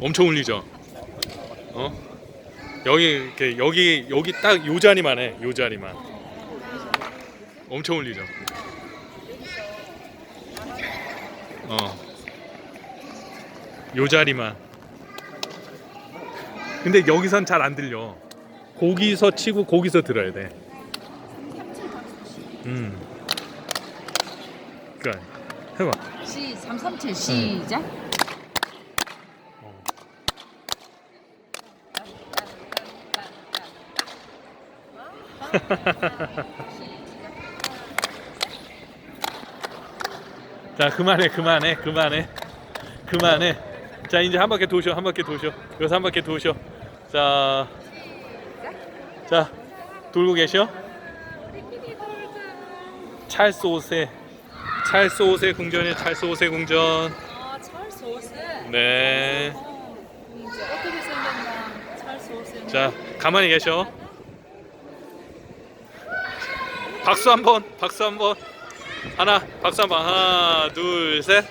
엄청 울리죠. 어? 여기 이렇게 여기 여기 딱 요 자리만 해. 요 자리만. 엄청 울리죠. 어. 요 자리만. 근데 여기선 잘 안 들려. 거기서 치고 거기서 들어야 돼. 음. 그러니까 해봐. 시 337 시작. 자 그만해 그만해 그만해. 그만해. 자 이제 한 바퀴 도셔 한 바퀴 도셔. 여기서 한 바퀴 도셔. 자, 자 돌고 계셔? 찰스 5세. 찰스 5세 궁전이에요 찰스 5세 궁전. 아 오스. 네. 이제 어떻게 생겼나? 오스. 자 가만히 계셔 박수 한번 박수 한번. 하나 박수 한번. 하나 둘셋